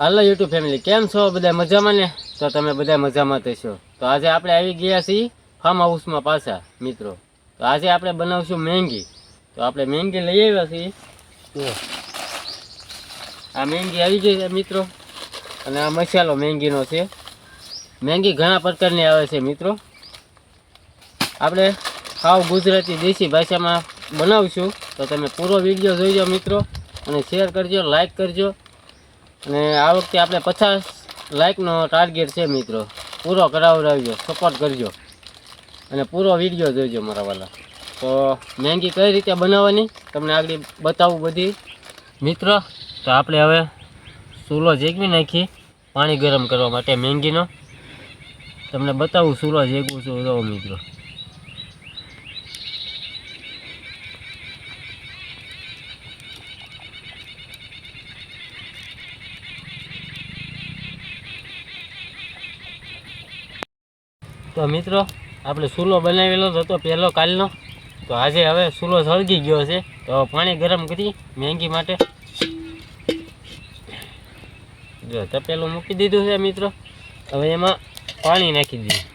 હાલો YouTube family કેમ છો બધા મજામાં ને? તો તમે બધા મજામાં થશો તો આજે આપણે આવી ગયા છીએ ફાર્મ હાઉસમાં પાછા મિત્રો. તો આજે આપણે બનાવશું મેંગી. તો આપણે મેંગી લઈ આવ્યા છીએ. તો આ મેંગી આવી ગઈ છે મિત્રો. અને આ મસાલો મેંગીનો છે. મેંગી ઘણા પ્રકારની આવે છે મિત્રો. આપણે સાવ ગુજરાતી દેશી ભાષામાં બનાવશું. તો તમે પૂરો વીડિયો જોઈજો મિત્રો. અને શેર કરજો લાઈક કરજો. અને આ વખતે આપણે પચાસ લાઇકનો ટાર્ગેટ છે મિત્રો. પૂરો કરાવડાવજો સપોર્ટ કરજો. અને પૂરો વીડિયો જોઈજો મારા વાલા. તો મેંગી કઈ રીતે બનાવવાની, તમને આગળ બતાવું બધી. મિત્રો, તો આપણે હવે ચૂલો જેગવી નાખી, પાણી ગરમ કરવા માટે મેંગીનો. તમને બતાવું ચૂલો જેગવું છું જો મિત્રો. તો મિત્રો, આપણે ચૂલો બનાવેલો હતો પહેલો કાલનો. તો આજે હવે ચૂલો સળગી ગયો છે. તો પાણી ગરમ કરી મેંગી માટે જો તપેલું મૂકી દીધું છે મિત્રો. હવે એમાં પાણી નાખી દીધું.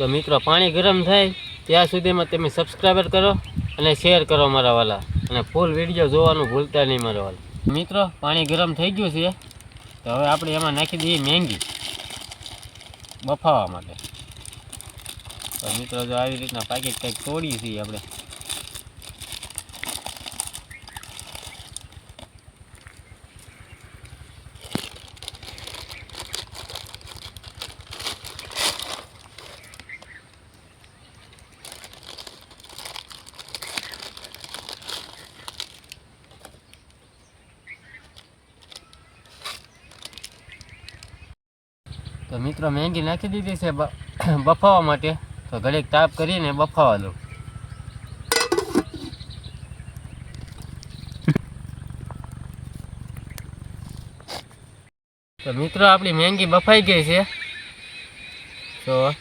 તો મિત્રો, પાણી ગરમ થાય, ત્યાં સુધીમાં તમે સબસ્ક્રાઈબર કરો અને શેર કરો મારા વાલા. અને ફૂલ વીડિયો જોવાનું ભૂલતા નહીં મારા વાલા. મિત્રો, પાણી ગરમ થઈ ગયું છે. તો હવે આપણે એમાં નાખી દઈએ મેંગી બફાવા માટે. તો મિત્રો, જો આવી રીતના પાકેટ કંઈક તોડીએ છીએ આપણે. તો મિત્રો મેંગી નાખી દીધી છે બફાવા માટે. તો ઘડીક તાપ કરીને બફાવા દઉં. તો મિત્રો આપણી મહેંગી બફાઈ ગઈ છે. તો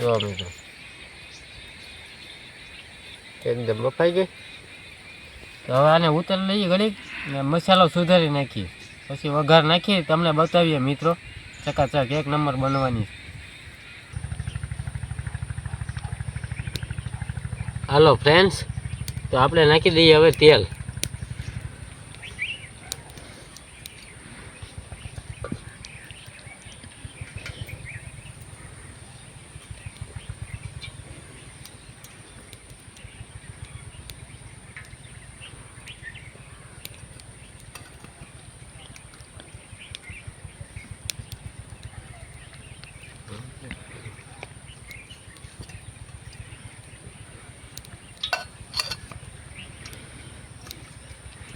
જો મિત્રો. એકદમ બફાઈ ગઈ. તો હવે આને ઉતર લઈએ ઘડીક મસાલો સુધારી નાખીએ. પછી વઘાર નાખી તમને બતાવીએ મિત્રો. ચકાચક, એક નંબર બનવાની. હાલો ફ્રેન્ડ્સ તો આપણે નાખી દઈએ હવે તેલ.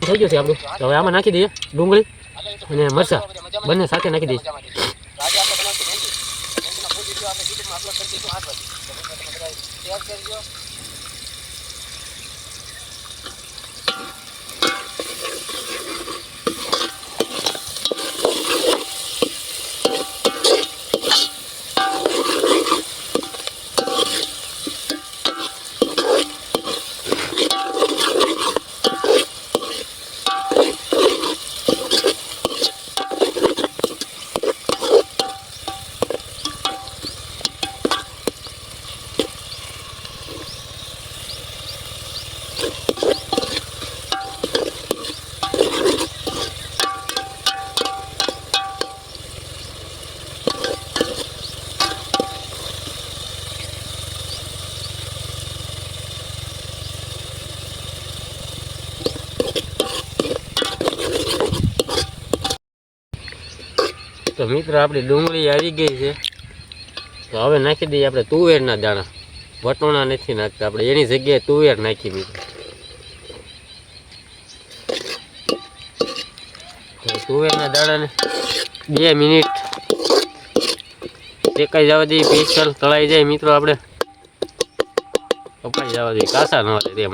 થઈ ગયું છે આપણું. તો હવે આમાં નાખી દઈએ ડુંગળી અને મરચાં. બંને સાથે નાખી દઈએ. તો મિત્રો આપણી ડુંગળી આવી ગઈ છે. તો હવે નાખી દઈએ આપણે તુવેરના દાણા. વટોણા નથી નાખતા આપણે, એની જગ્યાએ તુવેર નાખી તો તુવેરના દાણાને બે મિનિટ શેકાઈ જવા દઈએ પેસ્ટલ તળાઈ જાય. મિત્રો, આપણે કપાઈ જવા દઈએ, કાસા ન રહે તે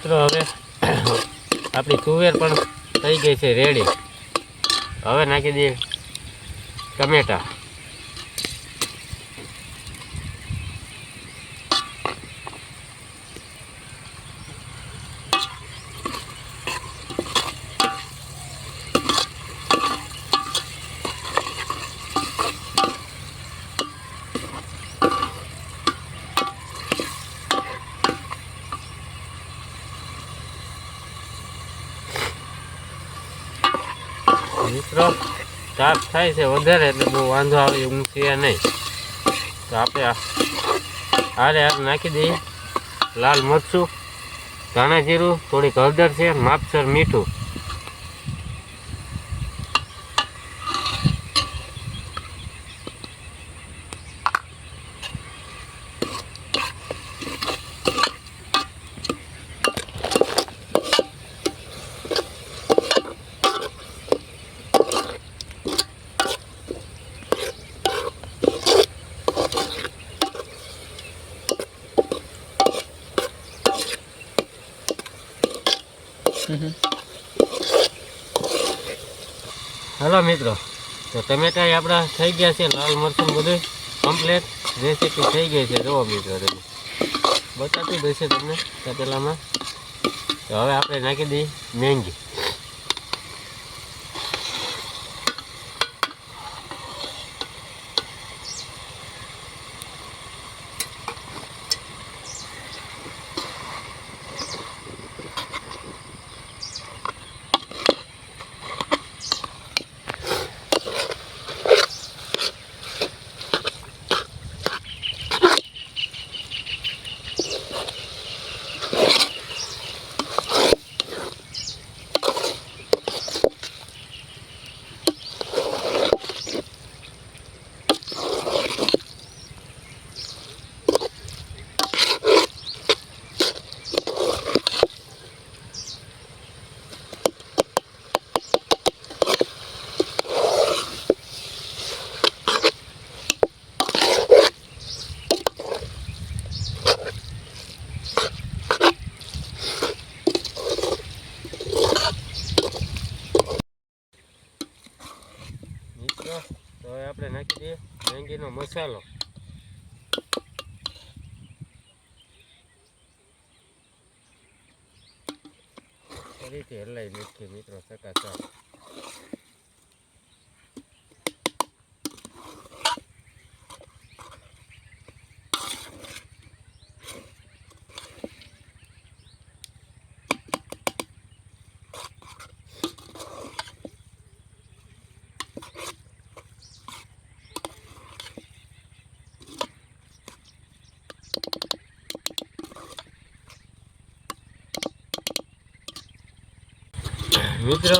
મિત્રો હવે આપણી તુવેર પણ થઈ ગઈ છે રેડી હવે નાખી દઈએ ટમેટા. મિત્રો શાક થાય છે વધારે એટલે બહુ વાંધો આવે એવું છે નહીં. તો આપણે હારે હાર નાખી દઈએ. લાલ મરચું, ધાણા જીરું, થોડીક હળદર છે, માપસર મીઠું. હલો મિત્રો, તો ટમેટા આપણા થઈ ગયા છે લાલ મરચું બધું? કમ્પ્લેટ રેસીપી થઈ ગઈ છે. જુઓ મિત્રો, તમે. બતાતું દેશે તમને, તપેલામાં. તો હવે આપણે નાખી દઈએ મેંગી મિત્રો તો હવે આપણે નાખી દઈએ મેંગીનો મસાલો. ફરીથી હલાવી નાખીએ મિત્રો ચકાચક. મિત્રો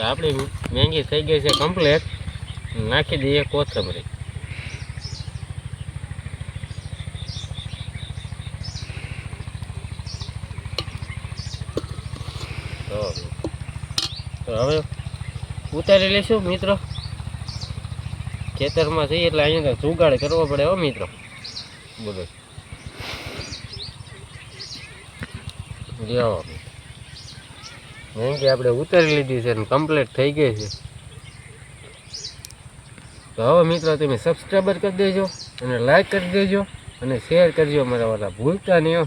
આપણી મેંગી થઈ ગઈ છે કમ્પ્લેટ નાખી દઈએ કોથમરી. તો હવે ઉતારી લઈશું મિત્રો. ખેતરમાં જઈએ એટલે અહીંયા તો જુગાડ કરવો પડે હો મિત્રો. બોલો. લ્યો. મેંગી આપણે ઉતારી લીધી છે અને કમ્પ્લીટ થઈ ગઈ છે. તો હવે મિત્રો તમે સબસ્ક્રાઈબર કરી દેજો અને લાઈક કરી દેજો અને શેર કરજો, મારા વાળા ભૂલતા નહીં